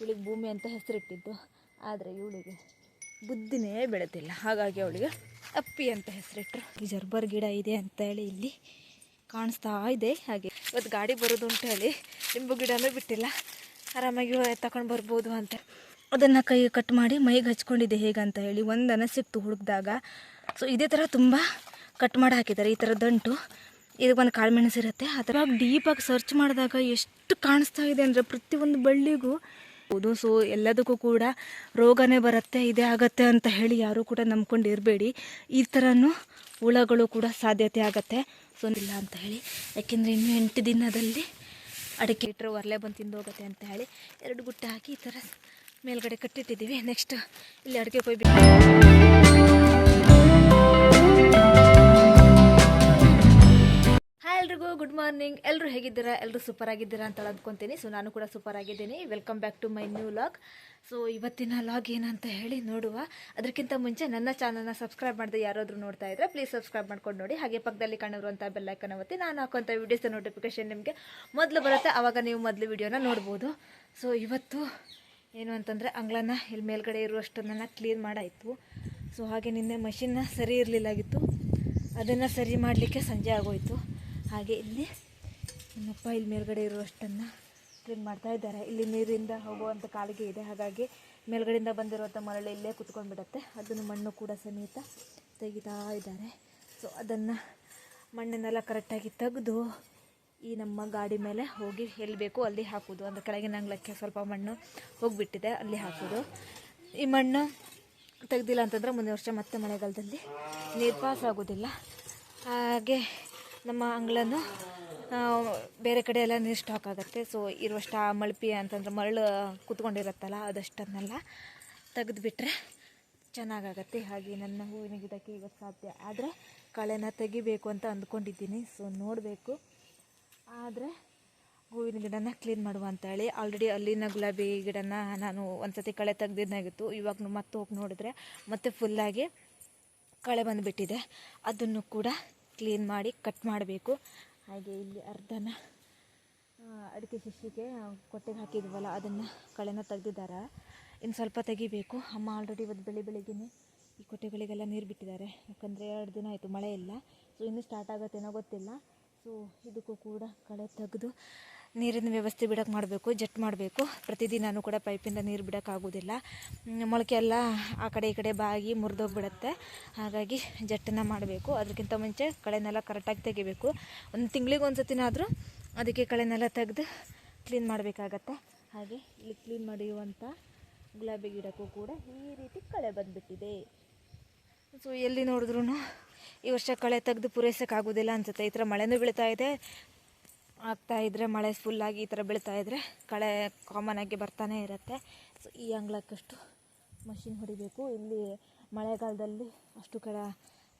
ಇವಳಿಗೆ ಭೂಮಿ ಅಂತ ಹೆಸರಿಟ್ಟಿದ್ದು. ಆದರೆ ಇವಳಿಗೆ ಬುದ್ಧಿನೇ ಬೆಳೆದಿಲ್ಲ. ಹಾಗಾಗಿ ಅವಳಿಗೆ ಅಪ್ಪಿ ಅಂತ ಹೆಸರಿಟ್ರು. ಈ ಜರ್ಬರ್ ಗಿಡ ಇದೆ ಅಂತ ಹೇಳಿ ಇಲ್ಲಿ ಕಾಣಿಸ್ತಾ ಇದೆ. ಹಾಗೆ ಇವತ್ತು ಗಾಡಿ ಬರೋದು ಅಂತ ಹೇಳಿ ನಿಂಬು ಗಿಡನೂ ಬಿಟ್ಟಿಲ್ಲ. ಆರಾಮಾಗಿ ತಗೊಂಡು ಬರ್ಬೋದು ಅಂತ. ಅದನ್ನು ಕೈ ಕಟ್ ಮಾಡಿ ಮೈಗೆ ಹಚ್ಕೊಂಡಿದ್ದೆ ಹೇಗಂತ ಹೇಳಿ ಒಂದನ ಸಿಕ್ತು ಹುಡುಕ್ದಾಗ. ಸೊ ಇದೇ ಥರ ತುಂಬ ಕಟ್ ಮಾಡಿ ಹಾಕಿದ್ದಾರೆ. ಈ ಥರ ದಂಟು ಇದಕ್ಕೆ ಒಂದು ಕಾಳುಮೆಣಸು ಇರುತ್ತೆ ಆ ಥರ ಡೀಪಾಗಿ ಸರ್ಚ್ ಮಾಡಿದಾಗ ಎಷ್ಟು ಕಾಣಿಸ್ತಾ ಇದೆ ಅಂದರೆ ಪ್ರತಿಯೊಂದು ಬಳ್ಳಿಗೂ ಹೌದು. ಸೊ ಎಲ್ಲದಕ್ಕೂ ಕೂಡ ರೋಗನೇ ಬರುತ್ತೆ, ಇದೇ ಆಗತ್ತೆ ಅಂತ ಹೇಳಿ ಯಾರೂ ಕೂಡ ನಂಬ್ಕೊಂಡು ಇರಬೇಡಿ ಈ ಥರನೂ ಹುಳಗಳು ಕೂಡ ಸಾಧ್ಯತೆ ಆಗತ್ತೆ. ಸೊ ಇಲ್ಲ ಅಂತ ಹೇಳಿ. ಯಾಕೆಂದರೆ ಇನ್ನು ಎಂಟು ದಿನದಲ್ಲಿ ಅಡಿಕೆ ಇಟ್ಟರೆ ಒರಲೆ ಬಂದು ತಿಂದು ಹೋಗುತ್ತೆ ಅಂತ ಹೇಳಿ ಎರಡು ಗುಟ್ಟ ಹಾಕಿ ಈ ಥರ ಮೇಲ್ಗಡೆ ಕಟ್ಟಿಟ್ಟಿದ್ದೀವಿ. ನೆಕ್ಸ್ಟ್ ಇಲ್ಲಿ ಅಡಿಕೆ ಕೊಯ್ಬೇಕು. ಎಲ್ರಿಗೂ ಗುಡ್ ಮಾರ್ನಿಂಗ್ ಎಲ್ಲರೂ ಹೇಗಿದ್ದೀರಾ? ಎಲ್ಲರೂ ಸೂಪರ್ ಆಗಿದ್ದೀರಾ ಅಂತ ಅಂದ್ಕೊತೀನಿ ಸೊ ನಾನು ಕೂಡ ಸೂಪರ್ ಆಗಿದ್ದೀನಿ. Welcome back to my new vlog so ಇವತ್ತಿನ ಲಾಗ್ ಏನಂತ ಹೇಳಿ ನೋಡುವ. ಅದಕ್ಕಿಂತ ಮುಂಚೆ ನನ್ನ ಚಾನಲ್ನ ಸಬ್ಸ್ಕ್ರೈಬ್ ಮಾಡಿದೆ ಯಾರಾದರೂ ನೋಡ್ತಾ ಇದ್ರೆ ಪ್ಲೀಸ್ ಸಬ್ಸ್ಕ್ರೈಬ್ ಮಾಡ್ಕೊಂಡು ನೋಡಿ. ಹಾಗೆ ಪಕ್ಕದಲ್ಲಿ ಕಾಣಿರುವಂಥ ಬೆಲ್ಲೈಕನ್ ಒತ್ತಿ ನಾನು ಹಾಕುವಂಥ ವೀಡಿಯೋಸ್ ನೋಟಿಫಿಕೇಶನ್ ನಿಮಗೆ ಮೊದಲು ಬರುತ್ತೆ. ಆವಾಗ ನೀವು ಮೊದಲು ವೀಡಿಯೋನ ನೋಡ್ಬೋದು. ಸೊ ಇವತ್ತು ಏನು ಅಂತಂದರೆ ಅಂಗಳನ ಇಲ್ಲಿ ಮೇಲ್ಗಡೆ ಇರುವಷ್ಟನ್ನ ಕ್ಲೀನ್ ಮಾಡಾಯಿತು. ಸೊ ಹಾಗೆ ನಿನ್ನೆ ಮಷಿನ್ನ ಸರಿ ಇರಲಿಲ್ಲಾಗಿತ್ತು ಅದನ್ನು ಸರಿ ಮಾಡಲಿಕ್ಕೆ ಸಂಜೆ ಆಗೋಯಿತು. ಹಾಗೆ ಇಲ್ಲಿ ನಮ್ಮಪ್ಪ ಇಲ್ಲಿ ಮೇಲ್ಗಡೆ ಇರುವಷ್ಟನ್ನು ಕ್ಲೀನ್ ಮಾಡ್ತಾ ಇದ್ದಾರೆ. ಇಲ್ಲಿ ನೀರಿಂದ ಹೋಗುವಂಥ ಕಾಲಿಗೆ ಇದೆ. ಹಾಗಾಗಿ ಮೇಲ್ಗಡೆಯಿಂದ ಬಂದಿರುವಂಥ ಮರಳು ಇಲ್ಲೇ ಕುತ್ಕೊಂಡ್ಬಿಡತ್ತೆ. ಅದನ್ನು ಮಣ್ಣು ಕೂಡ ಸಮೇತ ತೆಗಿತಾ ಇದ್ದಾರೆ. ಸೊ ಅದನ್ನು ಮಣ್ಣನ್ನೆಲ್ಲ ಕರೆಕ್ಟಾಗಿ ತೆಗೆದು ಈ ನಮ್ಮ ಗಾಡಿ ಮೇಲೆ ಹೋಗಿ ಎಲ್ಲಿ ಬೇಕು ಅಲ್ಲಿ ಹಾಕೋದು. ಅಂದರೆ ಕೆಳಗಿನ ಅಂಗ್ಲಕ್ಕೆ ಸ್ವಲ್ಪ ಮಣ್ಣು ಹೋಗಿಬಿಟ್ಟಿದೆ. ಅಲ್ಲಿ ಹಾಕೋದು. ಈ ಮಣ್ಣು ತೆಗ್ದಿಲ್ಲ ಅಂತಂದರೆ ಮುಂದಿನ ವರ್ಷ ಮತ್ತೆ ಮಳೆಗಾಲದಲ್ಲಿ ನೀರು ಪಾಸ್ ಆಗೋದಿಲ್ಲ. ಹಾಗೆ ನಮ್ಮ ಅಂಗಳನು ಬೇರೆ ಕಡೆ ಎಲ್ಲ ನೀರು ಸ್ಟಾಕ್ ಆಗುತ್ತೆ. ಸೊ ಇರುವಷ್ಟು ಆ ಮಳಪಿ ಅಂತಂದ್ರೆ ಮರಳು ಕೂತ್ಕೊಂಡಿರುತ್ತಲ್ಲ, ಅದಷ್ಟನ್ನೆಲ್ಲ ತೆಗೆದುಬಿಟ್ರೆ ಚೆನ್ನಾಗಾಗತ್ತೆ. ಹಾಗೆ ನನ್ನ ಹೂವಿನ ಗಿಡಕ್ಕೆ ಇವತ್ತು ಸಾಧ್ಯ ಆದರೆ ಕಳೆನ ತೆಗಿಬೇಕು ಅಂತ ಅಂದ್ಕೊಂಡಿದ್ದೀನಿ. ಸೊ ನೋಡಬೇಕು. ಆದರೆ ಹೂವಿನ ಗಿಡನ ಕ್ಲೀನ್ ಮಾಡುವ ಅಂತ ಹೇಳಿ ಆಲ್ರೆಡಿ ಅಲ್ಲಿನ ಗುಲಾಬಿ ಗಿಡನ ನಾನು ಒಂದ್ಸತಿ ಕಳೆ ತೆಗ್ದಿದ್ದಾಗಿತ್ತು ಇವಾಗ ಮತ್ತೆ ಹೋಗಿ ನೋಡಿದ್ರೆ ಮತ್ತೆ ಫುಲ್ಲಾಗಿ ಕಳೆ ಬಂದುಬಿಟ್ಟಿದೆ. ಅದನ್ನು ಕೂಡ ಕ್ಲೀನ್ ಮಾಡಿ ಕಟ್ ಮಾಡಬೇಕು. ಹಾಗೆ ಇಲ್ಲಿ ಅರ್ಧನ ಅಡಿಕೆ ಶಿಶಿಗೆ ಕೊಟ್ಟೆಗೆ ಹಾಕಿದ್ವಲ್ಲ, ಅದನ್ನು ಕಳೆನ ತೆಗೆದಿದ್ದಾರೆ. ಇನ್ನು ಸ್ವಲ್ಪ ತೆಗಿಬೇಕು. ಅಮ್ಮ ಆಲ್ರೆಡಿ ಇವತ್ತು ಬೆಳಿ ಬೆಳಿಗ್ಗೆ ಈ ಕೊಟ್ಟೆಗಳಿಗೆಲ್ಲ ನೀರು ಬಿಟ್ಟಿದ್ದಾರೆ. ಯಾಕಂದರೆ ಎರಡು ದಿನ ಆಯಿತು ಮಳೆ ಇಲ್ಲ. ಸೊ ಇನ್ನೂ ಸ್ಟಾರ್ಟ್ ಆಗುತ್ತೇನೋ ಗೊತ್ತಿಲ್ಲ. ಸೊ ಇದಕ್ಕೂ ಕೂಡ ಕಳೆ ತೆಗೆದು ನೀರಿನ ವ್ಯವಸ್ಥೆ ಬಿಡೋಕೆ ಮಾಡಬೇಕು, ಜಟ್ ಮಾಡಬೇಕು. ಪ್ರತಿದಿನವೂ ಕೂಡ ಪೈಪಿಂದ ನೀರು ಬಿಡೋಕ್ಕಾಗೋದಿಲ್ಲ ಮೊಳಕೆ ಎಲ್ಲ ಆ ಕಡೆ ಈ ಕಡೆ ಬಾಗಿ ಮುರಿದೋಗ್ಬಿಡತ್ತೆ. ಹಾಗಾಗಿ ಜಟ್ಟನ್ನು ಮಾಡಬೇಕು. ಅದಕ್ಕಿಂತ ಮುಂಚೆ ಕಳೆನೆಲ್ಲ ಕರೆಕ್ಟಾಗಿ ತೆಗಿಬೇಕು. ಒಂದು ತಿಂಗಳಿಗೆ ಒಂದು ಸತಿನಾದರೂ ಅದಕ್ಕೆ ಕಳೆನೆಲ್ಲ ತೆಗೆದು ಕ್ಲೀನ್ ಮಾಡಬೇಕಾಗತ್ತೆ. ಹಾಗೆ ಇಲ್ಲಿ ಕ್ಲೀನ್ ಮಾಡಿರುವಂಥ ಗುಲಾಬಿ ಗಿಡಕ್ಕೂ ಕೂಡ ಈ ರೀತಿ ಕಳೆ ಬಂದುಬಿಟ್ಟಿದೆ. ಸೊ ಎಲ್ಲಿ ನೋಡಿದ್ರೂ ಈ ವರ್ಷ ಕಳೆ ತೆಗೆದು ಪೂರೈಸೋಕ್ಕಾಗೋದಿಲ್ಲ ಅನಿಸುತ್ತೆ. ಈ ಥರ ಮಳೆನೂ ಬೀಳ್ತಾ ಇದೆ. ಆಗ್ತಾ ಇದ್ದರೆ ಮಳೆ ಫುಲ್ಲಾಗಿ ಈ ಥರ ಬೀಳ್ತಾ ಇದ್ದರೆ ಕಳೆ ಕಾಮನ್ ಆಗಿ ಬರ್ತಾನೆ ಇರುತ್ತೆ. ಸೊ ಈ ಅಂಗಳಕ್ಕಷ್ಟು ಮಷಿನ್ ಹೊಡಿಬೇಕು. ಇಲ್ಲಿ ಮಳೆಗಾಲದಲ್ಲಿ ಅಷ್ಟು ಕಡೆ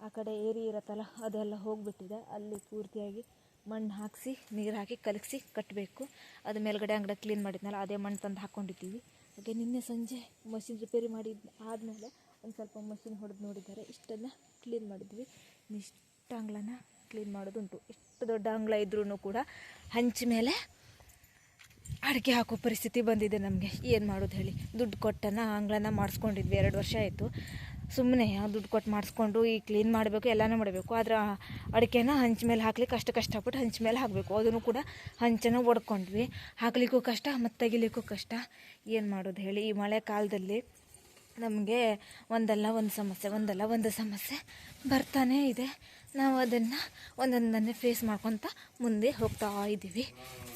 ಆ ಕಡೆ ಏರಿ ಇರುತ್ತಲ್ಲ, ಅದೆಲ್ಲ ಹೋಗಿಬಿಟ್ಟಿದೆ. ಅಲ್ಲಿ ಪೂರ್ತಿಯಾಗಿ ಮಣ್ಣು ಹಾಕಿಸಿ, ನೀರು ಹಾಕಿ ಕಲಗಿಸಿ ಕಟ್ಟಬೇಕು ಅದು ಮೇಲ್ಗಡೆ ಅಂಗಡಿ ಕ್ಲೀನ್ ಮಾಡಿದ್ನಲ್ಲ, ಅದೇ ಮಣ್ಣು ತಂದು ಹಾಕ್ಕೊಂಡಿದ್ದೀವಿ ಹಾಗೆ ನಿನ್ನೆ ಸಂಜೆ ಮಷಿನ್ ರಿಪೇರಿ ಮಾಡಿದ ಆದಮೇಲೆ ಒಂದು ಸ್ವಲ್ಪ ಮಷಿನ್ ಹೊಡೆದು ನೋಡಿದ್ದಾರೆ. ಇಷ್ಟನ್ನು ಕ್ಲೀನ್ ಮಾಡಿದ್ವಿ. ಇಷ್ಟ ಅಂಗಳನ ಕ್ಲೀನ್ ಮಾಡೋದುಂಟು. ಎಷ್ಟು ದೊಡ್ಡ ಅಂಗಳ ಇದ್ರೂ ಕೂಡ ಹಂಚ ಮೇಲೆ ಅಡಿಕೆ ಹಾಕೋ ಪರಿಸ್ಥಿತಿ ಬಂದಿದೆ ನಮಗೆ. ಏನು ಮಾಡೋದು ಹೇಳಿ? ದುಡ್ಡು ಕೊಟ್ಟನ ಅಂಗಳನ ಮಾಡಿಸ್ಕೊಂಡಿದ್ವಿ, ಎರಡು ವರ್ಷ ಆಯಿತು. ಸುಮ್ಮನೆ ದುಡ್ಡು ಕೊಟ್ಟು ಮಾಡಿಸ್ಕೊಂಡು ಈ ಕ್ಲೀನ್ ಮಾಡಬೇಕು, ಎಲ್ಲನೂ ಮಾಡಬೇಕು. ಆದರೆ ಅಡಿಕೆನ ಹಂಚ ಮೇಲೆ ಹಾಕ್ಲಿಕ್ಕೆ ಅಷ್ಟು ಕಷ್ಟಪಟ್ಟು ಹಂಚ ಮೇಲೆ ಹಾಕಬೇಕು. ಅದನ್ನು ಕೂಡ ಹಂಚನ ಒಡ್ಕೊಂಡ್ವಿ. ಹಾಕ್ಲಿಕ್ಕೂ ಕಷ್ಟ, ಮತ್ತು ತೆಗಿಲಿಕ್ಕೂ ಕಷ್ಟ. ಏನು ಮಾಡೋದು ಹೇಳಿ? ಈ ಮಳೆ ಕಾಲದಲ್ಲಿ ನಮಗೆ ಒಂದಲ್ಲ ಒಂದು ಸಮಸ್ಯೆ, ಒಂದಲ್ಲ ಒಂದು ಸಮಸ್ಯೆ ಬರ್ತಾನೇ ಇದೆ. ನಾವು ಅದನ್ನು ಒಂದೊಂದನ್ನೇ ಫೇಸ್ ಮಾಡ್ಕೊತ ಮುಂದೆ ಹೋಗ್ತಾ ಇದ್ದೀವಿ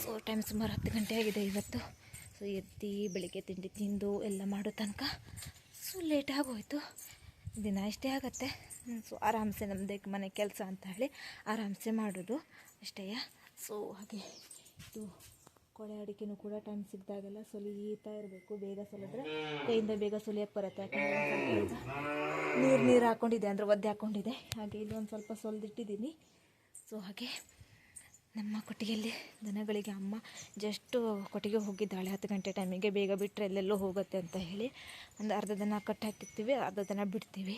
ಸೊ ಟೈಮ್ ಸುಮಾರು ಹತ್ತು ಗಂಟೆ ಆಗಿದೆ ಇವತ್ತು. ಸೊ ಎತ್ತಿ, ಬೆಳಿಗ್ಗೆ ತಿಂಡಿ ತಿಂದು ಎಲ್ಲ ಮಾಡೋ ತನಕ. ಸೊ ಲೇಟ್ ಆಗೋಯ್ತು. ದಿನ ಇಷ್ಟೇ ಆಗತ್ತೆ. ಸೊ ಆರಾಮ್ಸೆ ನಮ್ಮದೇ ಮನೆ ಕೆಲಸ ಅಂತ ಹೇಳಿ ಆರಾಮ್ಸೆ ಮಾಡೋದು ಅಷ್ಟೇ ಸೊ ಹಾಗೆ ಇದು ಕೊಳೆ ಅಡಿಕೆನೂ ಕೂಡ ಟೈಮ್ ಸಿಕ್ಕಿದಾಗೆಲ್ಲ ಸುಲಿತಾ ಇರಬೇಕು. ಬೇಗ ಸೊಲಿದ್ರೆ ಕೈಯಿಂದ ಬೇಗ ಸೊಲಿಯಕ್ಕೆ ಬರುತ್ತೆ. ಯಾಕಂದರೆ ನೀರು ನೀರು ಹಾಕ್ಕೊಂಡಿದೆ ಅಂದರೆ ಒದ್ದೆ ಹಾಕ್ಕೊಂಡಿದೆ ಹಾಗೆ ಇಲ್ಲಿ ಒಂದು ಸ್ವಲ್ಪ ಸೊಲ್ದಿಟ್ಟಿದ್ದೀನಿ. ಸೊ ಹಾಗೆ ನಮ್ಮ ಕೊಟ್ಟಿಗೆಯಲ್ಲಿ ದನಗಳಿಗೆ ಅಮ್ಮ ಜಸ್ಟ್ ಕೊಟ್ಟಿಗೆ ಹೋಗಿದ್ದಾಳೆ. ಹತ್ತು ಗಂಟೆ ಟೈಮಿಗೆ ಬೇಗ ಬಿಟ್ಟರೆ ಎಲ್ಲೆಲ್ಲೋ ಹೋಗುತ್ತೆ ಅಂತ ಹೇಳಿ ಒಂದು ಅರ್ಧ ದನ ಕಟ್ ಹಾಕಿರ್ತೀವಿ, ಅರ್ಧ ದನ ಬಿಡ್ತೀವಿ.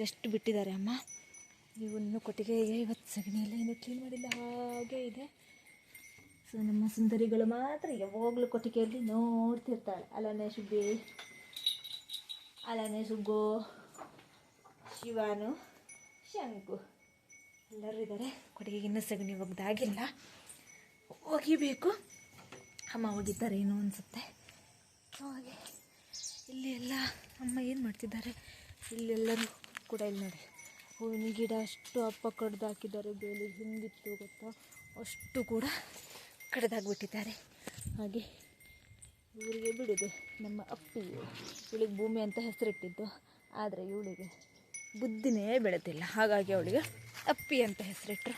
ಜಸ್ಟ್ ಬಿಟ್ಟಿದ್ದಾರೆ ಅಮ್ಮ. ಇವನ್ನು ಕೊಟ್ಟಿಗೆ ಇವತ್ತು ಸಗಣಿಯೆಲ್ಲ ಇನ್ನೂ ಕ್ಲೀನ್ ಮಾಡಿಲ್ಲ, ಹಾಗೆ ಇದೆ. ಸೊ ನಮ್ಮ ಸುಂದರಿಗಳು ಮಾತ್ರ ಯಾವಾಗಲೂ ಕೊಟ್ಟಿಗೆಯಲ್ಲಿ ನೋಡ್ತಿರ್ತಾಳೆ ಅಲನೆ ಶುಬ್ಬಿ ಅಲನೆ ಸುಗ್ಗು, ಶಿವಾನು, ಶಂಕು. ಎಲ್ಲರೂ ಇದ್ದಾರೆ. ಕೊಟ್ಟಿಗೆಗೆ ಇನ್ನೂ ಸಗಣಿ ಒಗ್ದಾಗಿಲ್ಲ ಒಗಿಬೇಕು ಅಮ್ಮ ಹೋಗಿದ್ದಾರೆ ಏನೋ ಅನಿಸುತ್ತೆ. ಹಾಗೆ. ಇಲ್ಲಿ ಎಲ್ಲ ಅಮ್ಮ ಏನು ಮಾಡ್ತಿದ್ದಾರೆ? ಇಲ್ಲೆಲ್ಲರೂ ಕೂಡ ಇಲ್ಲಿ ನೋಡಿ. ಹೂವಿನ ಗಿಡ ಅಷ್ಟು ಅಪ್ಪ ಕಡ್ದು ಹಾಕಿದ್ದಾರೆ. ಬೇಲಿ ಹಿಂದಿತ್ತು ಗೊತ್ತಾ? ಅಷ್ಟು ಕೂಡ ಕಡ್ದಾಗ್ಬಿಟ್ಟಿದ್ದಾರೆ. ಹಾಗೆ ಇವರಿಗೆ ಬಿಡುದು ನಮ್ಮ ಅಪ್ಪಿ. ಇವಳಿಗೆ ಭೂಮಿ ಅಂತ ಹೆಸರಿಟ್ಟಿದ್ದು, ಆದರೆ ಇವಳಿಗೆ ಬುದ್ಧಿನೇ ಬೆಳೆದಿಲ್ಲ. ಹಾಗಾಗಿ ಅವಳಿಗೆ ಅಪ್ಪಿ ಅಂತ ಹೆಸರಿಟ್ಟರು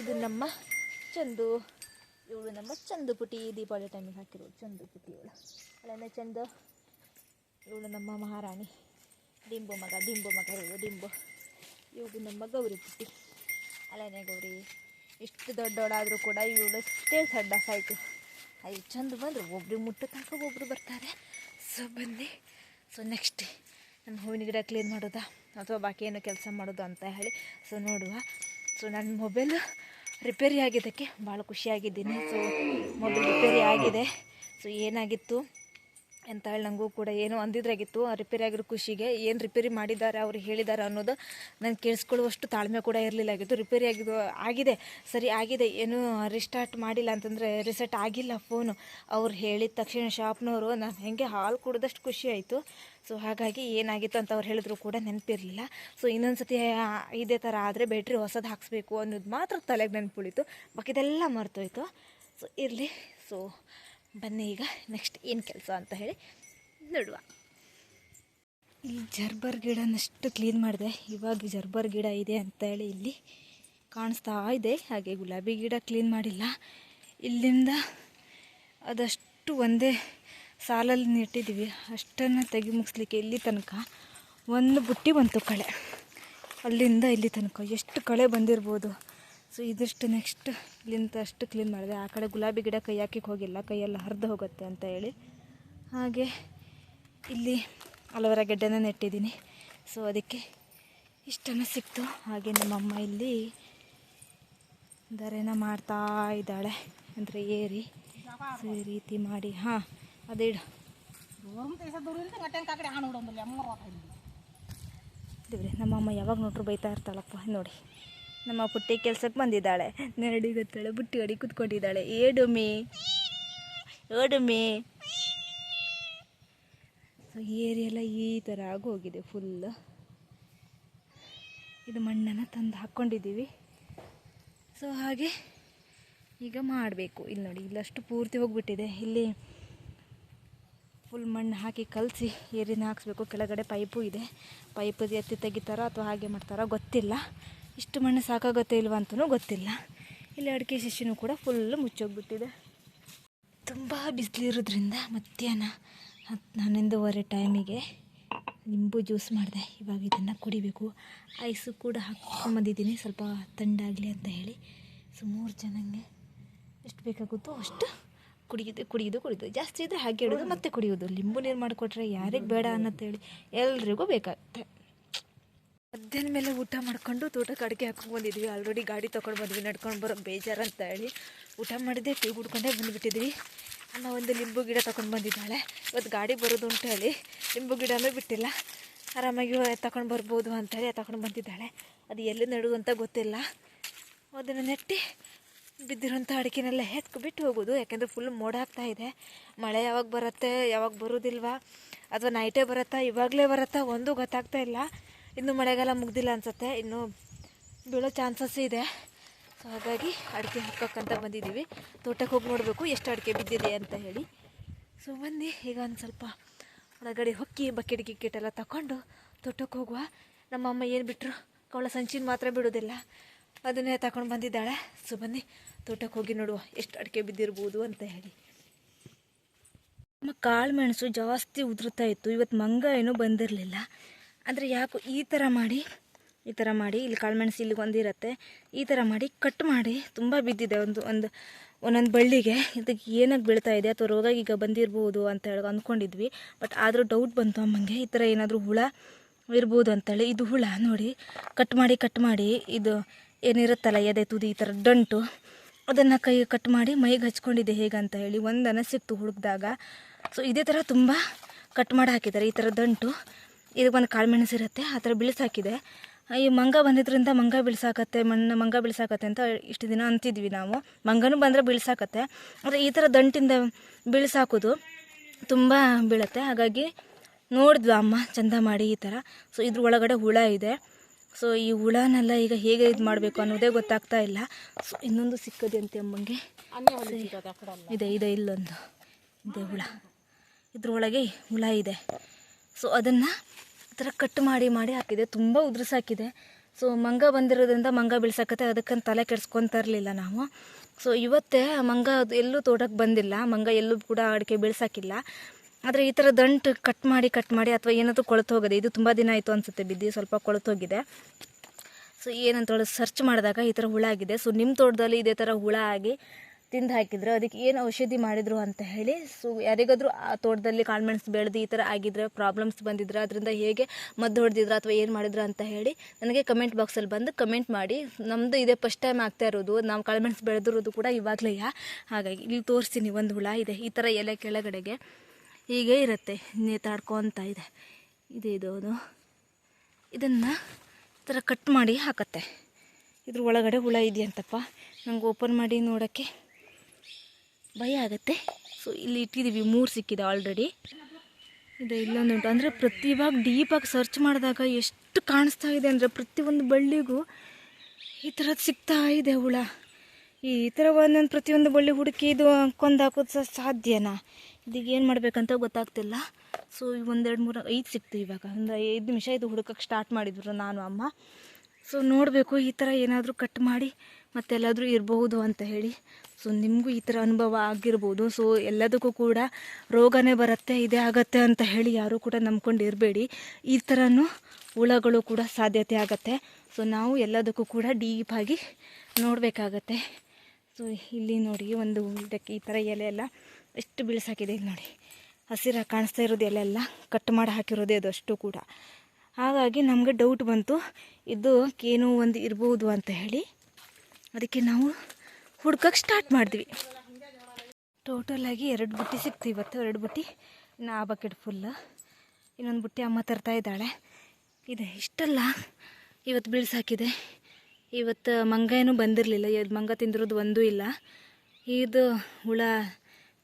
ಇದು ನಮ್ಮ ಚಂದು, ಇವಳು ನಮ್ಮ ಚಂದು ಪುಟಿ. ದೀಪಾವಳಿ ಟೈಮಿಗೆ ಹಾಕಿರೋಳು ಚಂದು ಪುಟಿ ಇವಳು. ಅಲ್ಲೇ ಚಂದು, ಇವಳು ನಮ್ಮ ಮಹಾರಾಣಿ. ಡಿಂಬು ಮಗ ಡಿಂಬು ಮಗ ಇವಳು ಡಿಂಬು ಇವಳು ನಮ್ಮ ಗೌರಿ ಪುಟ್ಟಿ. ಅಲ್ಲೇ ಗೌರಿ. ಇಷ್ಟು ದೊಡ್ಡವಳಾದರೂ ಕೂಡ ಇವಳು ಅಷ್ಟೇ ಸಡ್ಡ ಸಾಯ್ತು. ಐದು ಚಂದ ಬಂದರು. ಒಬ್ರು ಮುಟ್ಟ ಒಬ್ಬರು ಬರ್ತಾರೆ. ಸೊ ಬನ್ನಿ. ಸೊ ನೆಕ್ಸ್ಟ್ ನನ್ನ ಹೂವಿನ ಗಿಡ ಕ್ಲೀನ್ ಮಾಡೋದಾ? ಅಥವಾ ಬಾಕಿ ಏನೋ ಕೆಲಸ ಮಾಡೋದು ಅಂತ ಹೇಳಿ. ಸೊ ನೋಡುವ. ಸೊ ನನ್ನ ಮೊಬೈಲ್ ರಿಪೇರಿ ಆಗಿದ್ದಕ್ಕೆ ಭಾಳ ಖುಷಿಯಾಗಿದ್ದೀನಿ ಸೊ ಮೊಬೈಲ್ ರಿಪೇರಿ ಆಗಿದೆ. ಸೊ ಏನಾಗಿತ್ತು? ಅಂತ ಹೇಳಿ ನನಗೂ ಕೂಡ ಏನು ಅಂದಿದ್ರಾಗಿತ್ತು ರಿಪೇರಿ ಆಗಿರೋ ಖುಷಿಗೆ ಏನು ರಿಪೇರಿ ಮಾಡಿದ್ದಾರೆ, ಅವ್ರು ಹೇಳಿದ್ದಾರೆ ಅನ್ನೋದು ನಾನು ಕೇಳಿಸ್ಕೊಳ್ಳುವಷ್ಟು ತಾಳ್ಮೆ ಕೂಡ ಇರಲಿಲ್ಲ. ಆಗಿತ್ತು. ರಿಪೇರಿ ಆಗಿದ್ದು, ಆಗಿದೆ, ಸರಿ ಆಗಿದೆ, ಏನು ರಿಸ್ಟಾರ್ಟ್ ಮಾಡಿಲ್ಲ ಅಂತಂದರೆ ರಿಸೆಟ್ ಆಗಿಲ್ಲ ಫೋನು ಅವ್ರು ಹೇಳಿದ ತಕ್ಷಣ ಶಾಪ್ನವರು, ನಾನು ಹೆಂಗೆ ಹಾಲು ಕುಡ್ದಷ್ಟು ಖುಷಿ ಆಯಿತು. ಸೊ ಹಾಗಾಗಿ ಏನಾಗಿತ್ತು ಅಂತ ಅವ್ರು ಹೇಳಿದ್ರು ಕೂಡ ನೆನಪಿರಲಿಲ್ಲ. ಸೊ ಇನ್ನೊಂದು ಸತಿ ಇದೇ ಥರ ಆದರೆ ಬ್ಯಾಟ್ರಿ ಹೊಸದು ಹಾಕಿಸ್ಬೇಕು ಅನ್ನೋದು ಮಾತ್ರ ತಲೆಗೆ ನೆನಪುಳಿತು ಬಾಕಿದೆಲ್ಲ ಮರ್ತೋಯ್ತು ಸೊ ಇರಲಿ. ಸೊ ಬನ್ನಿ ಈಗ ನೆಕ್ಸ್ಟ್ ಏನು ಕೆಲಸ ಅಂತ ಹೇಳಿ ನೋಡುವ. ಇಲ್ಲಿ ಜರ್ಬರ್ ಗಿಡನಷ್ಟು ಕ್ಲೀನ್ ಮಾಡಿದೆ. ಇವಾಗ ಜರ್ಬರ್ ಗಿಡ ಇದೆ ಅಂತ ಹೇಳಿ ಇಲ್ಲಿ ಕಾಣಿಸ್ತಾ ಇದೆ. ಹಾಗೆ ಗುಲಾಬಿ ಗಿಡ ಕ್ಲೀನ್ ಮಾಡಿಲ್ಲ. ಇಲ್ಲಿಂದ ಅದಷ್ಟು ಒಂದೇ ಸಾಲಲ್ಲಿ ನೆಟ್ಟಿದ್ದೀವಿ. ಅಷ್ಟನ್ನು ತೆಗೆ ಮುಗಿಸ್ಲಿಕ್ಕೆ ಇಲ್ಲಿ ತನಕ ಒಂದು ಬುಟ್ಟಿ ಬಂತು ಕಳೆ. ಅಲ್ಲಿಂದ ಇಲ್ಲಿ ತನಕ. ಎಷ್ಟು ಕಳೆ ಬಂದಿರ್ಬೋದು. ಸೊ ಇದಿಷ್ಟು ನೆಕ್ಸ್ಟ್ ಇಲ್ಲಿಂದ ಅಷ್ಟು ಕ್ಲೀನ್ ಮಾಡಿದೆ. ಆ ಕಡೆ ಗುಲಾಬಿ ಗಿಡ ಕೈ ಹಾಕಿಕ್ಕೆ ಹೋಗಿಲ್ಲ. ಕೈಯೆಲ್ಲ ಹರಿದು ಹೋಗುತ್ತೆ ಅಂತ ಹೇಳಿ. ಹಾಗೆ ಇಲ್ಲಿ ಅಲವರ ಗಡ್ಡೆನ ನೆಟ್ಟಿದ್ದೀನಿ. ಸೊ ಅದಕ್ಕೆ ಇಷ್ಟನ್ನು ಸಿಕ್ತು. ಹಾಗೆ ನಮ್ಮಮ್ಮ ಇಲ್ಲಿ ದರೆನ ಮಾಡ್ತಾ ಇದ್ದಾಳೆ. ಅಂದರೆ ಏರಿ. ಸೊ ಈ ರೀತಿ ಮಾಡಿ. ಹಾಂ ಅದಿಡು ದೇವ್ರೆ ನಮ್ಮಮ್ಮ ಯಾವಾಗ ನೋಡ್ರು ಬೈತಾ ಇರ್ತಾಳಪ್ಪ, ನೋಡಿ. ನಮ್ಮ ಪುಟ್ಟಿ ಕೆಲ್ಸಕ್ಕೆ ಬಂದಿದ್ದಾಳೆ. ನೆರಡಿ ಗೊತ್ತಾಳೆ ಬುಟ್ಟಿ ಹೊಡಿ ಕುತ್ಕೊಂಡಿದ್ದಾಳೆ ಏಡುಮಿ ಏಡುಮಿ ಸೊ ಏರಿಯೆಲ್ಲ ಈ ಥರ ಆಗೋಗಿದೆ ಫುಲ್ ಇದು ಮಣ್ಣನ್ನು ತಂದು ಹಾಕ್ಕೊಂಡಿದ್ದೀವಿ. ಸೊ ಹಾಗೆ ಈಗ ಮಾಡಬೇಕು. ಇಲ್ಲಿ ನೋಡಿ, ಇಲ್ಲಷ್ಟು ಪೂರ್ತಿ ಹೋಗ್ಬಿಟ್ಟಿದೆ. ಇಲ್ಲಿ ಫುಲ್ ಮಣ್ಣು ಹಾಕಿ ಕಲಸಿ ಏರಿನ ಹಾಕ್ಸ್ಬೇಕು. ಕೆಳಗಡೆ ಪೈಪು ಇದೆ. ಪೈಪ್ ಎತ್ತಿ ತೆಗಿತಾರೋ ಅಥವಾ ಹಾಗೆ ಮಾಡ್ತಾರೋ ಗೊತ್ತಿಲ್ಲ. ಇಷ್ಟು ಮಣ್ಣು ಸಾಕಾಗುತ್ತೆ ಇಲ್ವ ಅಂತಲೂ ಗೊತ್ತಿಲ್ಲ. ಇಲ್ಲಿ ಅಡಿಕೆ ಶಿಶಿನೂ ಕೂಡ ಫುಲ್ ಮುಚ್ಚೋಗ್ಬಿಟ್ಟಿದೆ. ತುಂಬ ಬಿಸಿಲಿರೋದ್ರಿಂದ ಮಧ್ಯಾಹ್ನ ಹತ್ತು ಹನ್ನೊಂದುವರೆ ಟೈಮಿಗೆ ನಿಂಬು ಜ್ಯೂಸ್ ಮಾಡಿದೆ. ಇವಾಗ ಇದನ್ನು ಕುಡಿಬೇಕು. ಐಸು ಕೂಡ ಹಾಕ್ಕೊಂಬಂದಿದ್ದೀನಿ ಸ್ವಲ್ಪ ತಂಡಾಗಲಿ ಅಂತ ಹೇಳಿ. ಸೊ ಮೂರು ಎಷ್ಟು ಬೇಕಾಗುತ್ತೋ ಅಷ್ಟು ಕುಡಿಯೋದು ಕುಡಿಯೋದು ಕುಡಿಯೋದು. ಜಾಸ್ತಿ ಇದ್ದರೆ ಹಾಗೆ ಇಡೋದು, ಮತ್ತೆ ಕುಡಿಯೋದು. ಲಿಂಬು ನೀರು ಮಾಡಿಕೊಟ್ರೆ ಯಾರಿಗೆ ಬೇಡ ಅನ್ನತ್ತೇಳಿ ಎಲ್ರಿಗೂ ಬೇಕಾಗುತ್ತೆ. ಮಧ್ಯಾಹ್ನ ಮೇಲೆ ಊಟ ಮಾಡ್ಕೊಂಡು ತೋಟಕ್ಕೆ ಅಡುಗೆ ಹಾಕೊಂಡು ಬಂದಿದ್ವಿ. ಆಲ್ರೆಡಿ ಗಾಡಿ ತೊಗೊಂಡು ಬಂದ್ವಿ, ನಡ್ಕೊಂಡು ಬರೋ ಬೇಜಾರು ಅಂತ ಹೇಳಿ. ಊಟ ಮಾಡಿದೆ ಟೀ ಕುಡ್ಕೊಂಡೇ ಬಂದುಬಿಟ್ಟಿದ್ವಿ. ಅಮ್ಮ ಒಂದು ಲಿಂಬು ಗಿಡ ತೊಗೊಂಡು ಬಂದಿದ್ದಾಳೆ. ಇವತ್ತು ಗಾಡಿ ಬರೋದು ಅಂತ ಹೇಳಿ ಲಿಂಬು ಗಿಡನೂ ಬಿಟ್ಟಿಲ್ಲ. ಆರಾಮಾಗಿ ತಗೊಂಡು ಬರ್ಬೋದು ಅಂತೇಳಿ ತಗೊಂಡು ಬಂದಿದ್ದಾಳೆ. ಅದು ಎಲ್ಲಿ ನಡು ಅಂತ ಗೊತ್ತಿಲ್ಲ. ಅದನ್ನು ನೆಟ್ಟಿ ಬಿದ್ದಿರೋಂಥ ಅಡಿಕೆನೆಲ್ಲ ಹೆತ್ಕೊಬಿಟ್ಟು ಹೋಗೋದು. ಯಾಕೆಂದರೆ ಫುಲ್ ಮೋಡ ಆಗ್ತಾ ಇದೆ. ಮಳೆ ಯಾವಾಗ ಬರುತ್ತೆ, ಯಾವಾಗ ಬರೋದಿಲ್ವಾ? ಅಥವಾ ನೈಟೇ ಬರುತ್ತಾ, ಇವಾಗಲೇ ಬರುತ್ತಾ, ಒಂದು ಗೊತ್ತಾಗ್ತಾ ಇಲ್ಲ. ಇನ್ನು ಮಳೆಗಾಲ ಮುಗ್ದಿಲ್ಲ ಅನ್ಸುತ್ತೆ. ಇನ್ನು ಬೀಳೋ ಚಾನ್ಸಸ್ ಇದೆ. ಸೊ ಹಾಗಾಗಿ ಅಡಿಕೆ ಹಾಕೋಕ್ಕಂತ ಬಂದಿದ್ದೀವಿ. ತೋಟಕ್ಕೆ ಹೋಗಿ ನೋಡಬೇಕು, ಎಷ್ಟು ಅಡಿಕೆ ಬಿದ್ದಿದೆ ಅಂತ ಹೇಳಿ. ಸೊ ಬನ್ನಿ, ಈಗ ಒಂದು ಸ್ವಲ್ಪ ಒಳಗಡೆ ಹೊಕ್ಕಿ, ಬಕೆಟ್ ಗಿಕ್ಕೆಟ್ ಎಲ್ಲ ತಗೊಂಡು ತೋಟಕ್ಕೆ ಹೋಗುವ. ನಮ್ಮಮ್ಮ ಏನು ಬಿಟ್ಟರು ಕವಳ ಸಂಚಿನ ಮಾತ್ರ ಬಿಡೋದಿಲ್ಲ ಅದನ್ನೇ ತಗೊಂಡು ಬಂದಿದ್ದಾಳೆ. ಸೊ ಬನ್ನಿ, ತೋಟಕ್ಕೆ ಹೋಗಿ ನೋಡುವ ಎಷ್ಟು ಅಡಿಕೆ ಬಿದ್ದಿರ್ಬೋದು ಅಂತ ಹೇಳಿ. ನಮ್ಮ ಕಾಳು ಮೆಣಸು ಜಾಸ್ತಿ ಉದುರುತ್ತಾ ಇತ್ತು. ಇವತ್ತು ಮಂಗ ಏನೂ ಬಂದಿರಲಿಲ್ಲ. ಅಂದರೆ ಯಾಕೋ ಈ ಥರ ಮಾಡಿ, ಈ ಥರ ಮಾಡಿ, ಇಲ್ಲಿ ಕಾಳು ಮೆಣಸು ಇಲ್ಲಿಗೆ ಒಂದಿರುತ್ತೆ. ಈ ಥರ ಮಾಡಿ ಕಟ್ ಮಾಡಿ ತುಂಬ ಬಿದ್ದಿದೆ ಒಂದು ಒಂದು, ಒಂದೊಂದು ಬಳ್ಳಿಗೆ. ಇದಕ್ಕೆ ಏನಾಗಿ ಬೀಳ್ತಾ ಇದೆ ಅಥವಾ ರೋಗ ಈಗ ಬಂದಿರ್ಬೋದು ಅಂತ ಹೇಳಿ ಅಂದ್ಕೊಂಡಿದ್ವಿ ಬಟ್ ಆದರೂ ಡೌಟ್ ಬಂತು ಅಮ್ಮಂಗೆ, ಈ ಥರ ಏನಾದರೂ ಹುಳ ಇರ್ಬೋದು ಅಂತೇಳಿ. ಇದು ಹುಳ ನೋಡಿ ಕಟ್ ಮಾಡಿ ಕಟ್ ಮಾಡಿ ಇದು ಏನಿರುತ್ತಲ್ಲ, ಎದೆ ತುದಿ ಈ ಥರ ಡಂಟು ಅದನ್ನು ಕೈ ಕಟ್ ಮಾಡಿ ಮೈಗೆ ಹಚ್ಕೊಂಡಿದ್ದೆ ಹೇಗಂತ ಹೇಳಿ ಒಂದು ಅನಸಿತ್ತು ಹುಡುಕ್ದಾಗ. ಸೊ ಇದೇ ಥರ ತುಂಬ ಕಟ್ ಮಾಡಿ ಹಾಕಿದ್ದಾರೆ ಈ ಥರ ದಂಟು. ಇದು ಒಂದು ಕಾಳು ಮೆಣಸು ಇರುತ್ತೆ ಆ ಥರ ಬಿಳಿಸಾಕಿದೆ. ಈ ಮಂಗ ಬಂದಿದ್ರಿಂದ ಮಂಗ ಬಿಳ್ಸಾಕತ್ತೆ ಮಣ್ಣು ಮಂಗ ಬಿಳ್ಸಾಕತ್ತೆ ಅಂತ ಇಷ್ಟು ದಿನ ಅಂತಿದ್ವಿ ನಾವು. ಮಂಗನೂ ಬಂದರೆ ಬಿಳ್ಸಾಕತ್ತೆ. ಆದರೆ ಈ ಥರ ದಂಟಿಂದ ಬಿಳ್ಸಾಕೋದು ತುಂಬ ಬೀಳುತ್ತೆ. ಹಾಗಾಗಿ ನೋಡಿದ್ವಿ ಅಮ್ಮ ಚಂದ ಮಾಡಿ ಈ ಥರ. ಸೊ ಇದ್ರ ಒಳಗಡೆ ಹುಳ ಇದೆ. ಸೊ ಈ ಹುಳನೆಲ್ಲ ಈಗ ಹೇಗೆ ಇದು ಮಾಡಬೇಕು ಅನ್ನೋದೇ ಗೊತ್ತಾಗ್ತಾ ಇಲ್ಲ. ಸೊ ಇನ್ನೊಂದು ಸಿಕ್ಕದಂತೆ ಅಮ್ಮಂಗೆ. ಇದೆ ಇದೆ ಇಲ್ಲೊಂದು. ಇದೆ ಹುಳ. ಇದ್ರೊಳಗೆ ಹುಳ ಇದೆ. ಸೊ ಅದನ್ನು ಥರ ಕಟ್ ಮಾಡಿ ಮಾಡಿ ಹಾಕಿದೆ. ತುಂಬ ಉದುರಿಸಾಕಿದೆ ಸೊ ಮಂಗ ಬಂದಿರೋದ್ರಿಂದ ಮಂಗ ಬೀಳ್ಸಕತ್ತೆ. ಅದಕ್ಕಂತ ತಲೆ ಕೆಡ್ಸ್ಕೊಂತ ಇರಲಿಲ್ಲ ನಾವು. ಸೊ ಇವತ್ತೇ ಮಂಗ ಅದು ಎಲ್ಲೂ ತೋಟಕ್ಕೆ ಬಂದಿಲ್ಲ. ಮಂಗ ಎಲ್ಲೂ ಕೂಡ ಅಡಿಕೆ ಬೀಳ್ಸಾಕಿಲ್ಲ. ಆದರೆ ಈ ಥರ ದಂಟು ಕಟ್ ಮಾಡಿ ಕಟ್ ಮಾಡಿ ಅಥವಾ ಏನಾದರೂ ಕೊಳತು ಹೋಗಿದೆ. ಇದು ತುಂಬ ದಿನ ಆಯಿತು ಅನಿಸುತ್ತೆ ಬಿದ್ದು ಸ್ವಲ್ಪ ಕೊಳತು ಹೋಗಿದೆ. ಸೊ ಏನಂತ ಸರ್ಚ್ ಮಾಡಿದಾಗ ಈ ಥರ ಹುಳ ಆಗಿದೆ. ಸೊ ನಿಮ್ಮ ತೋಟದಲ್ಲಿ ಇದೇ ಥರ ಹುಳ ಆಗಿ ತಿಂದು ಹಾಕಿದ್ರು, ಅದಕ್ಕೆ ಏನು ಔಷಧಿ ಮಾಡಿದ್ರು ಅಂತ ಹೇಳಿ, ಸೊ ಯಾರಿಗಾದ್ರೂ ಆ ತೋಟದಲ್ಲಿ ಕಾಳುಮೆಣಸು ಬೆಳೆದು ಈ ಥರ ಆಗಿದ್ರೆ ಪ್ರಾಬ್ಲಮ್ಸ್ ಬಂದಿದ್ರೆ ಅದರಿಂದ ಹೇಗೆ ಮದ್ದು ಹೊಡೆದಿದ್ರು ಅಥವಾ ಏನು ಮಾಡಿದ್ರು ಅಂತ ಹೇಳಿ ನನಗೆ ಕಮೆಂಟ್ ಬಾಕ್ಸಲ್ಲಿ ಬಂದು ಕಮೆಂಟ್ ಮಾಡಿ. ನಮ್ಮದು ಇದೇ ಫಸ್ಟ್ ಟೈಮ್ ಆಗ್ತಾ ಇರೋದು, ನಾವು ಕಾಳುಮೆಣಸು ಬೆಳೆದಿರೋದು ಕೂಡ ಇವಾಗಲೇ ಹಾಗಾಗಿ ಇಲ್ಲಿ ತೋರಿಸ್ತೀನಿ, ಒಂದು ಹುಳ ಇದೆ, ಈ ಥರ ಎಲೆ ಕೆಳಗಡೆಗೆ ಹೀಗೆ ಇರುತ್ತೆ, ನೇತಾಡ್ಕೊತ ಇದೆ. ಇದೆ ಇದನ್ನು ಈ ಥರ ಕಟ್ ಮಾಡಿ ಹಾಕತ್ತೆ. ಇದ್ರ ಒಳಗಡೆ ಹುಳ ಇದೆಯಂತಪ್ಪ, ನಂಗೆ ಓಪನ್ ಮಾಡಿ ನೋಡೋಕ್ಕೆ ಭಯ ಆಗುತ್ತೆ. ಸೊ ಇಲ್ಲಿ ಇಟ್ಟಿದ್ದೀವಿ. ಮೂರು ಸಿಕ್ಕಿದೆ ಆಲ್ರೆಡಿ ಇದು ಇಲ್ಲೊಂದುಂಟು ಅಂದರೆ ಪ್ರತಿ ಇವಾಗ ಡೀಪಾಗಿ ಸರ್ಚ್ ಮಾಡಿದಾಗ ಎಷ್ಟು ಕಾಣಿಸ್ತಾ ಇದೆ ಅಂದರೆ ಪ್ರತಿಯೊಂದು ಬಳ್ಳಿಗೂ ಈ ಥರದ್ದು ಸಿಗ್ತಾ ಇದೆ ಹುಳ. ಈ ಥರ ಒಂದೊಂದು ಪ್ರತಿಯೊಂದು ಬಳ್ಳಿ ಹುಡುಕಿ ಇದು ಕೊಂದು ಹಾಕೋದು ಸಹ ಸಾಧ್ಯನಾ? ಇದೀಗ ಏನು ಮಾಡಬೇಕಂತ ಗೊತ್ತಾಗ್ತಿಲ್ಲ. ಸೊ ಒಂದೆರಡು ಮೂರು ಐದು ಸಿಕ್ತು ಇವಾಗ. ಒಂದು ಐದು ನಿಮಿಷ ಇದು ಹುಡುಕಕ್ಕೆ ಸ್ಟಾರ್ಟ್ ಮಾಡಿದ್ರು ನಾನು, ಅಮ್ಮ. ಸೊ ನೋಡಬೇಕು ಈ ಥರ ಏನಾದರೂ ಕಟ್ ಮಾಡಿ ಮತ್ತೆಲ್ಲಾದರೂ ಇರಬಹುದು ಅಂತ ಹೇಳಿ. ಸೊ ನಿಮಗೂ ಈ ಥರ ಅನುಭವ ಆಗಿರ್ಬೋದು. ಸೊ ಎಲ್ಲದಕ್ಕೂ ಕೂಡ ರೋಗನೇ ಬರುತ್ತೆ, ಇದೇ ಆಗತ್ತೆ ಅಂತ ಹೇಳಿ ಯಾರೂ ಕೂಡ ನಂಬ್ಕೊಂಡು ಇರಬೇಡಿ. ಈ ಥರನೂ ಹುಳಗಳು ಕೂಡ ಸಾಧ್ಯತೆ ಆಗತ್ತೆ. ಸೊ ನಾವು ಎಲ್ಲದಕ್ಕೂ ಕೂಡ ಡೀಪಾಗಿ ನೋಡಬೇಕಾಗತ್ತೆ. ಸೊ ಇಲ್ಲಿ ನೋಡಿ, ಒಂದು ಇದಕ್ಕೆ ಈ ಥರ ಎಲೆ ಎಲ್ಲ ಎಷ್ಟು ಬೀಳ್ಸಾಕಿದೆ ಇಲ್ಲಿ ನೋಡಿ. ಹಸಿರಾಗಿ ಕಾಣಿಸ್ತಾ ಇರೋದು ಎಲೆ ಎಲ್ಲ ಕಟ್ ಮಾಡಿ ಹಾಕಿರೋದೇ ಅದು ಅಷ್ಟು ಕೂಡ. ಹಾಗಾಗಿ ನಮಗೆ ಡೌಟ್ ಬಂತು. ಇದು ಏನೋ ಒಂದು ಇರ್ಬೋದು ಅಂತ ಹೇಳಿ. ಅದಕ್ಕೆ ನಾವು ಹುಡ್ಕಕ್ಕೆ ಸ್ಟಾರ್ಟ್ ಮಾಡಿದ್ವಿ. ಟೋಟಲಾಗಿ ಎರಡು ಬುಟ್ಟಿ ಸಿಕ್ತು ಇವತ್ತು. ಎರಡು ಬುಟ್ಟಿ, ಇನ್ನು ಆ ಬಕೆಟ್ ಫುಲ್ಲು ಇನ್ನೊಂದು ಬುಟ್ಟಿ ಅಮ್ಮ ತರ್ತಾ ಇದ್ದಾಳೆ. ಇದೆ, ಇಷ್ಟಲ್ಲ ಇವತ್ತು ಬೀಳ್ಸಾಕಿದೆ ಇವತ್ತು ಮಂಗ ಏನು ಬಂದಿರಲಿಲ್ಲ. ಇದು ಮಂಗ ತಿಂದಿರೋದು ಒಂದೂ ಇಲ್ಲ. ಇದು ಹುಳ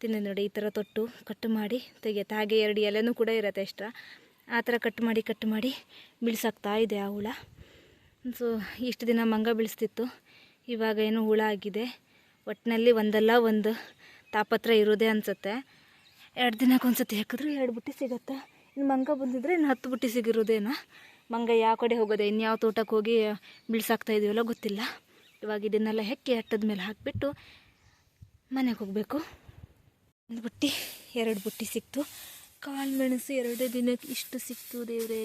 ತಿಂದ ನೋಡಿ, ಈ ಥರ ತೊಟ್ಟು ಕಟ್ ಮಾಡಿ ತೆಗಿಯತ್ತೆ. ಹಾಗೆ ಎರಡು ಎಲೆನೂ ಕೂಡ ಇರುತ್ತೆ ಎಕ್ಸ್ಟ್ರಾ ಆ ಥರ ಕಟ್ ಮಾಡಿ ಕಟ್ ಮಾಡಿ ಬೀಳ್ಸಾಕ್ತಾ ಇದೆ ಆ ಹುಳ. ಸೊ ಇಷ್ಟು ದಿನ ಮಂಗ ಬೀಳಿಸ್ತಿತ್ತು. ಇವಾಗ ಏನು ಹುಳ ಆಗಿದೆ. ಒಟ್ಟಿನಲ್ಲಿ ಒಂದಲ್ಲ ಒಂದು ತಾಪತ್ರ ಇರೋದೇ ಅನಿಸುತ್ತೆ. ಎರಡು ದಿನಕ್ಕೆ ಒಂದು ಸತಿ ಹಾಕಿದ್ರು ಎರಡು ಬುಟ್ಟಿ ಸಿಗುತ್ತೆ? ಇನ್ನು ಮಂಗ ಬಂದಿದ್ರೆ ಇನ್ನು ಹತ್ತು ಬುಟ್ಟಿ ಸಿಗಿರೋದೇನೋ? ಮಂಗ ಯಾವ ಕಡೆ ಹೋಗೋದೆ? ಇನ್ಯಾವ ತೋಟಕ್ಕೆ ಹೋಗಿ ಬಿಳ್ಸಾಕ್ತಾ ಇದೀವಲ್ಲ ಗೊತ್ತಿಲ್ಲ. ಇವಾಗ ಇದನ್ನೆಲ್ಲ ಹೆಕ್ಕಿ ಹಟ್ಟದ ಮೇಲೆ ಹಾಕಿಬಿಟ್ಟು ಮನೆಗೆ ಹೋಗಬೇಕು. ಒಂದು ಬುಟ್ಟಿ, ಎರಡು ಬುಟ್ಟಿ ಸಿಕ್ತು. ಕಾಳು ಮೆಣಸು ಎರಡೇ ದಿನಕ್ಕೆ ಇಷ್ಟು ಸಿಕ್ತು ದೇವ್ರೆ.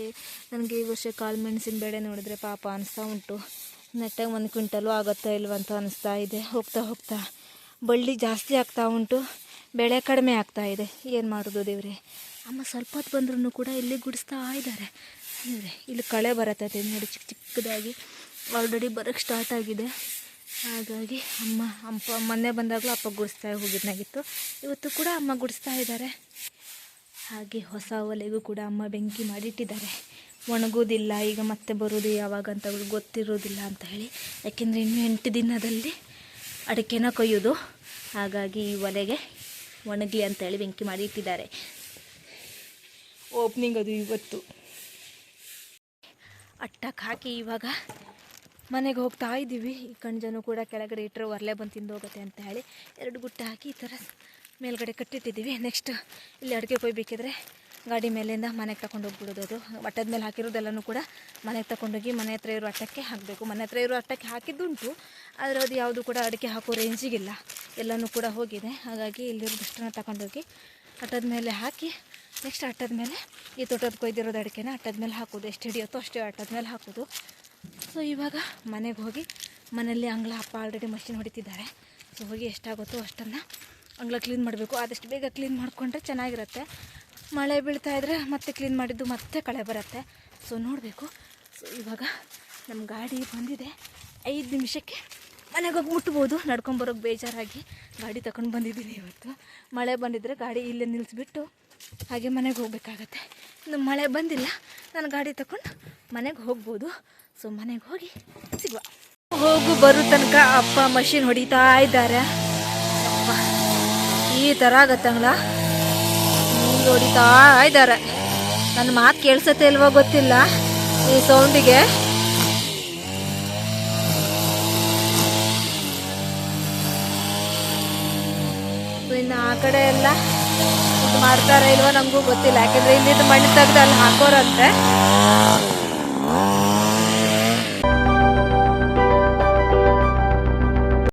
ನನಗೆ ಈ ವರ್ಷ ಕಾಳು ಮೆಣಸಿನ ಬೆಳೆ ನೋಡಿದ್ರೆ ಪಾಪ ಅನಿಸ್ತಾ ಉಂಟು. ನೆಟ್ಟಾಗ ಒಂದು ಕ್ವಿಂಟಲು ಆಗುತ್ತಾ ಇಲ್ವಂತ ಅನಿಸ್ತಾ ಇದೆ. ಹೋಗ್ತಾ ಹೋಗ್ತಾ ಬಳ್ಳಿ ಜಾಸ್ತಿ ಆಗ್ತಾ ಉಂಟು. ಬೆಳೆ ಕಡಿಮೆ ಆಗ್ತಾ ಇದೆ. ಏನು ಮಾಡೋದು ದೇವ್ರೆ? ಅಮ್ಮ ಸ್ವಲ್ಪ ಹೊತ್ತು ಬಂದ್ರೂ ಕೂಡ ಇಲ್ಲಿ ಗುಡಿಸ್ತಾ ಇದ್ದಾರೆ. ಅಂದರೆ ಇಲ್ಲಿ ಕಳೆ ಬರತ್ತೈತೆ ನೋಡಿ ಚಿಕ್ಕ ಚಿಕ್ಕದಾಗಿ ಆಲ್ರೆಡಿ ಬರೋಕ್ಕೆ ಸ್ಟಾರ್ಟ್ ಆಗಿದೆ. ಹಾಗಾಗಿ ಅಮ್ಮ, ಅಪ್ಪ, ಮೊನ್ನೆ ಬಂದಾಗಲೂ ಅಪ್ಪ ಗುಡಿಸ್ತಾ ಹೋಗಿದ್ದಾಗಿತ್ತು ಇವತ್ತು ಕೂಡ ಅಮ್ಮ ಗುಡಿಸ್ತಾ ಇದ್ದಾರೆ. ಹಾಗೆ ಹೊಸ ಒಲೆಗೂ ಕೂಡ ಅಮ್ಮ ಬೆಂಕಿ ಮಾಡಿಟ್ಟಿದ್ದಾರೆ. ಒಣಗೋದಿಲ್ಲ ಈಗ ಮತ್ತೆ ಬರೋದು ಯಾವಾಗ ಅಂತ ಗೊತ್ತಿರೋದಿಲ್ಲ ಅಂತ ಹೇಳಿ. ಯಾಕೆಂದರೆ ಇನ್ನೂ ಎಂಟು ದಿನದಲ್ಲಿ ಅಡಿಕೆನ ಕೊಯ್ಯೋದು ಹಾಗಾಗಿ ಈ ಒಲೆಗೆ ಒಣಗಲಿ ಅಂತೇಳಿ ಬೆಂಕಿ ಮಾಡಿ ಇಟ್ಟಿದ್ದಾರೆ. ಓಪ್ನಿಂಗ್ ಅದು ಇವತ್ತು. ಅಟ್ಟಕ್ಕೆ ಹಾಕಿ ಇವಾಗ ಮನೆಗೆ ಹೋಗ್ತಾ ಇದ್ದೀವಿ. ಈ ಕಣ್ಜನು ಕೂಡ ಕೆಳಗಡೆ ಇಟ್ಟರೆ ಒರಲೆ ಬಂದು ತಿಂದು ಹೋಗುತ್ತೆ ಅಂತ ಹೇಳಿ ಎರಡು ಗುಟ್ಟೆ ಹಾಕಿ ಈ ಥರ ಮೇಲ್ಗಡೆ ಕಟ್ಟಿಟ್ಟಿದ್ದೀವಿ. ನೆಕ್ಸ್ಟ್ ಇಲ್ಲಿ ಅಡುಗೆ ಕೊಯ್ಬೇಕಿದ್ರೆ ಗಾಡಿ ಮೇಲಿಂದ ಮನೆಗೆ ತಗೊಂಡು ಹೋಗ್ಬಿಡೋದು ಅದು. ಮೇಲೆ ಹಾಕಿರೋದೆಲ್ಲನೂ ಕೂಡ ಮನೆಗೆ ತಗೊಂಡೋಗಿ ಮನೆ ಹತ್ರ ಇರೋ ಅಟ್ಟಕ್ಕೆ ಹಾಕಬೇಕು. ಮನೆ ಹತ್ರ ಇರೋ ಅಟ್ಟಕ್ಕೆ ಹಾಕಿದ್ದುಂಟು, ಆದರೆ ಅದು ಯಾವುದು ಕೂಡ ಅಡಿಕೆ ಹಾಕೋ ರೇಂಜಿಗಿಲ್ಲ ಎಲ್ಲನೂ ಕೂಡ ಹೋಗಿದೆ. ಹಾಗಾಗಿ ಇಲ್ಲಿರೋದಷ್ಟನ್ನು ತಗೊಂಡೋಗಿ ಅಟ್ಟದ ಮೇಲೆ ಹಾಕಿ ನೆಕ್ಸ್ಟ್ ಅಟ್ಟದ ಮೇಲೆ ಈ ತೋಟದ ಕೊಯ್ದಿರೋದು ಅಡಿಕೆನ ಅಟ್ಟದ ಮೇಲೆ ಹಾಕೋದು. ಎಷ್ಟು ಹಿಡಿಯುತ್ತೋ ಅಷ್ಟೇ ಅಟ್ಟದ ಮೇಲೆ ಹಾಕೋದು. ಸೊ ಇವಾಗ ಮನೆಗೆ ಹೋಗಿ ಮನೆಯಲ್ಲಿ ಅಂಗಳ ಅಪ್ಪ ಆಲ್ರೆಡಿ ಮಷಿನ್ ಹೊಡಿತಿದ್ದಾರೆ. ಸೊ ಹೋಗಿ ಎಷ್ಟಾಗುತ್ತೋ ಅಷ್ಟನ್ನು ಅಂಗಳ ಕ್ಲೀನ್ ಮಾಡಬೇಕು. ಆದಷ್ಟು ಬೇಗ ಕ್ಲೀನ್ ಮಾಡಿಕೊಂಡ್ರೆ ಚೆನ್ನಾಗಿರುತ್ತೆ. ಮಳೆ ಬೀಳ್ತಾ ಇದ್ರೆ ಮತ್ತೆ ಕ್ಲೀನ್ ಮಾಡಿದ್ದು ಮತ್ತೆ ಕಳೆ ಬರುತ್ತೆ. ಸೊ ನೋಡಬೇಕು. ಸೊ ಇವಾಗ ನಮ್ಮ ಗಾಡಿ ಬಂದಿದೆ. ಐದು ನಿಮಿಷಕ್ಕೆ ಮನೆಗೆ ಹೋಗಿ ಮುಟ್ಬೋದು. ನಡ್ಕೊಂಬರೋಕೆ ಬೇಜಾರಾಗಿ ಗಾಡಿ ತಗೊಂಡು ಬಂದಿದ್ದೀನಿ ಇವತ್ತು. ಮಳೆ ಬಂದಿದ್ದರೆ ಗಾಡಿ ಇಲ್ಲೇ ನಿಲ್ಲಿಸ್ಬಿಟ್ಟು ಹಾಗೆ ಮನೆಗೆ ಹೋಗಬೇಕಾಗತ್ತೆ. ಇನ್ನು ಮಳೆ ಬಂದಿಲ್ಲ, ನಾನು ಗಾಡಿ ತಗೊಂಡು ಮನೆಗೆ ಹೋಗ್ಬೋದು. ಸೊ ಮನೆಗೆ ಹೋಗಿ ಸಿಗುವ. ಹೋಗು ಬರೋ ತನಕ ಅಪ್ಪ ಮಷಿನ್ ಹೊಡಿತಾ ಇದ್ದಾರೆ. ಅಪ್ಪ, ಈ ಥರ ಆಗತ್ತಂಗ್ಲ? ಹಿಂಗೆ ಹೊಡಿತಾ ಇದ್ದಾರೆ. ನನ್ನ ಮಾತು ಕೇಳಿಸತ್ತೆ ಇಲ್ವೋ ಗೊತ್ತಿಲ್ಲ. ಈ ಸೌಂಡಿಗೆ. ಇನ್ನು ಆ ಕಡೆ ಎಲ್ಲ ಇದು ಮಾಡ್ತಾರ ಇಲ್ವೋ ನಮಗೂ ಗೊತ್ತಿಲ್ಲ. ಯಾಕಂದ್ರೆ ಇಲ್ಲಿದ್ದು ಮಣ್ಣು ತೆಗೆದು ಅಲ್ಲಿ ಹಾಕೋರಂತೆ.